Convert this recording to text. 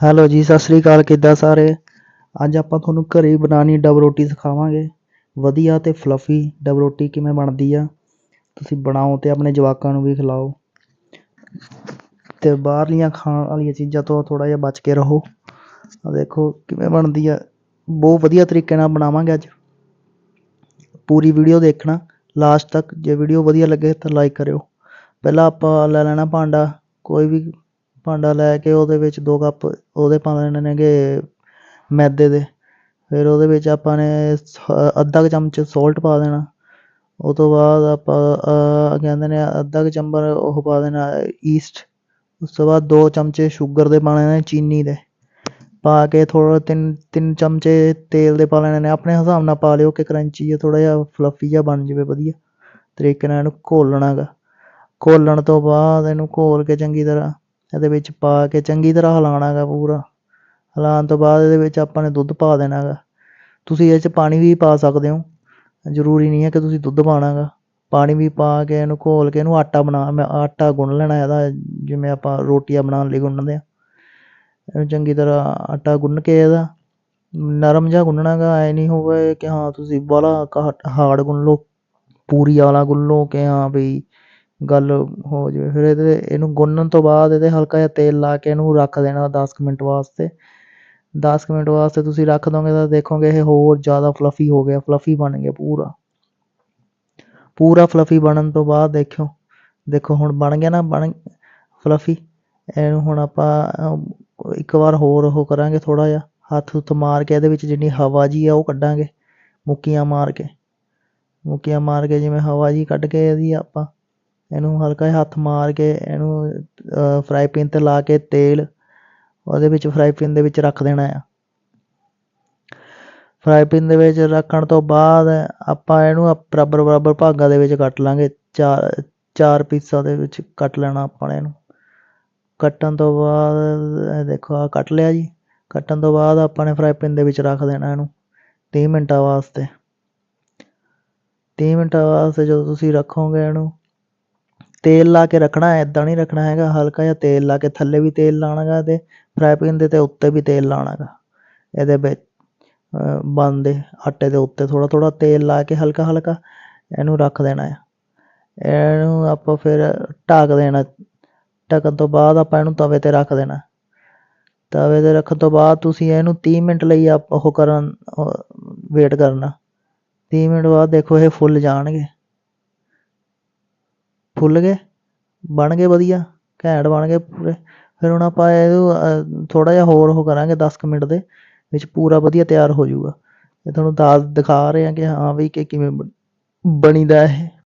Hello ਜੀ, ਸਤਿ ਸ਼੍ਰੀ ਅਕਾਲ, ਕਿੱਦਾਂ ਸਾਰੇ? ਅੱਜ ਆਪਾਂ ਤੁਹਾਨੂੰ ਘਰੇ ਹੀ ਬਣਾਉਣੀ ਡਬ ਰੋਟੀ ਸਿਖਾਵਾਂਗੇ। ਵਧੀਆ ਤੇ ਫਲਫੀ ਡਬ ਰੋਟੀ ਕਿਵੇਂ ਬਣਦੀ ਆ, ਤੁਸੀਂ ਬਣਾਓ ਤੇ ਆਪਣੇ ਜਵਾਕਾਂ ਨੂੰ ਵੀ ਖਿਲਾਓ। ਤੇ ਬਾਹਰਲੀਆਂ ਖਾਣ ਵਾਲੀਆਂ ਚੀਜ਼ਾਂ ਤੋਂ ਥੋੜ੍ਹਾ ਜਿਹਾ ਬਚ ਕੇ ਰਹੋ। ਆਹ ਦੇਖੋ ਕਿਵੇਂ ਬਣਦੀ ਆ। ਬਹੁਤ ਵਧੀਆ ਤਰੀਕੇ ਨਾਲ ਬਣਾਵਾਂਗੇ ਅੱਜ। ਪੂਰੀ ਵੀਡੀਓ ਦੇਖਣਾ। ਲਾਸਟ ਤੱਕ ਜੇ ਵੀਡੀਓ ਵਧੀਆ ਲੱਗੇ ਤਾਂ ਲਾਈਕ ਕਰਿਓ। ਪਹਿਲਾਂ ਆਪਾਂ ਲੈ ਲੈਣਾ ਭਾਂਡਾ। ਕੋਈ ਵੀ ਭਾਂਡਾ ਲੈ ਕੇ ਉਹਦੇ ਵਿੱਚ ਦੋ ਕੱਪ ਉਹਦੇ ਪਾ ਦੇਣੇ ਨੇਗੇ ਮੈਦੇ ਦੇ। ਫਿਰ ਉਹਦੇ ਵਿੱਚ ਆਪਾਂ ਨੇ ਸ- ਅੱਧਾ ਕੁ ਚਮਚ ਸੋਲਟ ਪਾ ਦੇਣਾ। ਉਹ ਤੋਂ ਬਾਅਦ ਆਪਾਂ ਕਹਿੰਦੇ ਨੇ ਅੱਧਾ ਕੁ ਚੰਬਰ ਉਹ ਪਾ ਦੇਣਾ ਈਸਟ ਉਸ ਤੋਂ ਬਾਅਦ ਦੋ ਚਮਚੇ ਸ਼ੂਗਰ ਦੇ ਪਾਣੇ ਨੇ, ਚੀਨੀ ਦੇ। ਪਾ ਕੇ ਥੋੜ੍ਹਾ ਤਿੰਨ ਤਿੰਨ ਚਮਚੇ ਤੇਲ ਦੇ ਪਾ ਲੈਣੇ ਨੇ। ਆਪਣੇ ਹਿਸਾਬ ਨਾਲ ਪਾ ਲਿਓ ਕਿ ਕਰੰਚੀ ਜਿਹਾ, ਥੋੜ੍ਹਾ ਜਿਹਾ ਫਲਫੀ ਜਿਹਾ ਬਣ ਜਾਵੇ, ਵਧੀਆ ਤਰੀਕੇ ਨਾਲ ਇਹਨੂੰ ਘੋਲਣਾ ਗਾ। ਘੋਲਣ ਤੋਂ ਬਾਅਦ ਇਹਨੂੰ ਘੋਲ ਕੇ ਚੰਗੀ ਤਰ੍ਹਾਂ ਇਹਦੇ ਵਿੱਚ ਪਾ ਕੇ ਚੰਗੀ ਤਰ੍ਹਾਂ ਹਿਲਾਉਣਾ ਗਾ ਪੂਰਾ। ਹਿਲਾਉਣ ਤੋਂ ਬਾਅਦ ਇਹਦੇ ਵਿੱਚ ਆਪਾਂ ਨੇ ਦੁੱਧ ਪਾ ਦੇਣਾ ਗਾ ਤੁਸੀਂ ਇਹ 'ਚ ਪਾਣੀ ਵੀ ਪਾ ਸਕਦੇ ਹੋ। ਜ਼ਰੂਰੀ ਨਹੀਂ ਹੈ ਕਿ ਤੁਸੀਂ ਦੁੱਧ ਪਾਉਣਾ ਗਾ ਪਾਣੀ ਵੀ ਪਾ ਕੇ ਇਹਨੂੰ ਘੋਲ ਕੇ ਇਹਨੂੰ ਆਟਾ ਬਣਾ, ਮੈਂ ਆਟਾ ਗੁੰਨ ਲੈਣਾ ਇਹਦਾ, ਜਿਵੇਂ ਆਪਾਂ ਰੋਟੀਆਂ ਬਣਾਉਣ ਲਈ ਗੁੰਨਦੇ ਆ ਇਹਨੂੰ ਚੰਗੀ ਤਰ੍ਹਾਂ ਆਟਾ ਗੁੰਨ ਕੇ ਇਹਦਾ, ਨਰਮ ਜਿਹਾ ਗੁੰਨਣਾ ਗਾ ਐ ਨਹੀਂ ਹੋਵੇ ਕਿ ਹਾਂ ਤੁਸੀਂ ਬਾਹਲਾ ਹਾਰਡ ਗੁੰਨ ਲਓ, ਪੂਰੀ ਵਾਲਾ ਗੁੰਨ ਲਓ ਕਿ ਹਾਂ ਬਈ ਗੱਲ ਹੋ ਜਾਵੇ। ਫਿਰ ਇਹਦੇ, ਇਹਨੂੰ ਗੁੰਨਣ ਤੋਂ ਬਾਅਦ ਇਹਦੇ ਹਲਕਾ ਜਿਹਾ ਤੇਲ ਲਾ ਕੇ ਇਹਨੂੰ ਰੱਖ ਦੇਣਾ ਦਸ ਕੁ ਮਿੰਟ ਵਾਸਤੇ। ਦਸ ਕੁ ਮਿੰਟ ਵਾਸਤੇ ਤੁਸੀਂ ਰੱਖ ਦੋਗੇ ਤਾਂ ਦੇਖੋਗੇ ਇਹ ਹੋਰ ਜ਼ਿਆਦਾ ਫਲਫੀ ਹੋ ਗਿਆ ਫਲਫੀ ਬਣ ਗਿਆ ਪੂਰਾ। ਪੂਰਾ ਫਲਫੀ ਬਣਨ ਤੋਂ ਬਾਅਦ ਦੇਖਿਓ, ਦੇਖੋ ਹੁਣ ਬਣ ਗਿਆ ਨਾ, ਬਣ ਫਲਫੀ ਇਹਨੂੰ ਹੁਣ ਆਪਾਂ ਇੱਕ ਵਾਰ ਹੋਰ ਉਹ ਕਰਾਂਗੇ ਥੋੜਾ ਜਿਹਾ, ਹੱਥ ਹੁੱਥ ਮਾਰ ਕੇ ਇਹਦੇ ਵਿੱਚ ਜਿੰਨੀ ਹਵਾ ਜੀ ਆ ਉਹ ਕੱਢਾਂਗੇ, ਮੁੱਕੀਆਂ ਮਾਰ ਕੇ। ਮੁੱਕੀਆਂ ਮਾਰ ਕੇ ਜਿਵੇਂ ਹਵਾ ਜੀ ਕੱਢ ਕੇ ਇਹਦੀ ਆਪਾਂ ਇਹਨੂੰ ਹਲਕਾ ਜਿਹਾ ਹੱਥ ਮਾਰ ਕੇ ਇਹਨੂੰ ਫਰਾਈ ਪੈਨ ਤੇ ਲਾ ਕੇ ਤੇਲ ਉਹਦੇ ਵਿੱਚ ਫਰਾਈ ਪੈਨ ਦੇ ਵਿੱਚ ਰੱਖ ਦੇਣਾ ਆ। ਫਰਾਈ ਪੈਨ ਦੇ ਵਿੱਚ ਰੱਖਣ ਤੋਂ ਬਾਅਦ ਆਪਾਂ ਇਹਨੂੰ ਬਰਾਬਰ ਬਰਾਬਰ ਭਾਗਾਂ ਦੇ ਵਿੱਚ ਕੱਟ ਲਾਂਗੇ। ਚਾਰ ਚਾਰ ਪੀਸਾਂ ਦੇ ਵਿੱਚ ਕੱਟ ਲੈਣਾ ਆਪਾਂ ਨੇ ਇਹਨੂੰ। ਕੱਟਣ ਤੋਂ ਬਾਅਦ ਦੇਖੋ ਆ ਕੱਟ ਲਿਆ ਜੀ। ਕੱਟਣ ਤੋਂ ਬਾਅਦ ਆਪਾਂ ਨੇ ਫਰਾਈ ਪੈਨ ਦੇ ਵਿੱਚ ਰੱਖ ਦੇਣਾ ਇਹਨੂੰ 30 ਮਿੰਟਾਂ ਵਾਸਤੇ। 30 ਮਿੰਟਾਂ ਵਾਸਤੇ ਜਦੋਂ ਤੁਸੀਂ ਰੱਖੋਗੇ ਇਹਨੂੰ ਤੇਲ ਲਾ ਕੇ ਰੱਖਣਾ ਇੱਦਾਂ ਨਹੀਂ ਰੱਖਣਾ ਹੈਗਾ, ਹਲਕਾ ਜਿਹਾ ਤੇਲ ਲਾ ਕੇ ਥੱਲੇ ਵੀ ਤੇਲ ਲਾਉਣਾ ਗਾ ਅਤੇ ਫਰਾਈ ਪੈਨ ਦੇ ਤੇ ਉੱਤੇ ਵੀ ਤੇਲ ਲਾਉਣਾ ਗਾ ਇਹਦੇ ਵਿੱਚ ਬਨ ਦੇ ਆਟੇ ਦੇ ਉੱਤੇ ਥੋੜ੍ਹਾ ਥੋੜ੍ਹਾ ਤੇਲ ਲਾ ਕੇ ਹਲਕਾ ਹਲਕਾ ਇਹਨੂੰ ਰੱਖ ਦੇਣਾ ਆ। ਇਹਨੂੰ ਆਪਾਂ ਫਿਰ ਢੱਕ ਦੇਣਾ। ਢੱਕਣ ਤੋਂ ਬਾਅਦ ਆਪਾਂ ਇਹਨੂੰ ਤਵੇ 'ਤੇ ਰੱਖ ਦੇਣਾ। ਤਵੇ 'ਤੇ ਰੱਖਣ ਤੋਂ ਬਾਅਦ ਤੁਸੀਂ ਇਹਨੂੰ ਤੀਹ ਮਿੰਟ ਲਈ ਆਪ ਉਹ ਕਰਨ ਵੇਟ ਕਰਨਾ। ਤੀਹ ਮਿੰਟ ਬਾਅਦ ਦੇਖੋ ਇਹ ਫੁੱਲ ਜਾਣਗੇ। ਫੁੱਲ ਗਏ, ਬਣ ਗਏ ਵਧੀਆ, ਘੈਂਟ ਬਣ ਗਏ ਪੂਰੇ। ਫਿਰ ਹੁਣ ਆਪਾਂ ਇਹਨੂੰ ਥੋੜ੍ਹਾ ਜਿਹਾ ਹੋਰ ਉਹ ਕਰਾਂਗੇ ਦਸ ਕੁ ਮਿੰਟ ਦੇ, ਵਿੱਚ ਪੂਰਾ ਵਧੀਆ ਤਿਆਰ ਹੋ ਜਾਊਗਾ। ਇਹ ਤੁਹਾਨੂੰ ਦਾਲ ਦਿਖਾ ਰਹੇ ਹਾਂ ਕਿ ਹਾਂ ਵੀ ਕਿ ਕਿਵੇਂ ਬ- ਬਣੀਦਾ ਇਹ।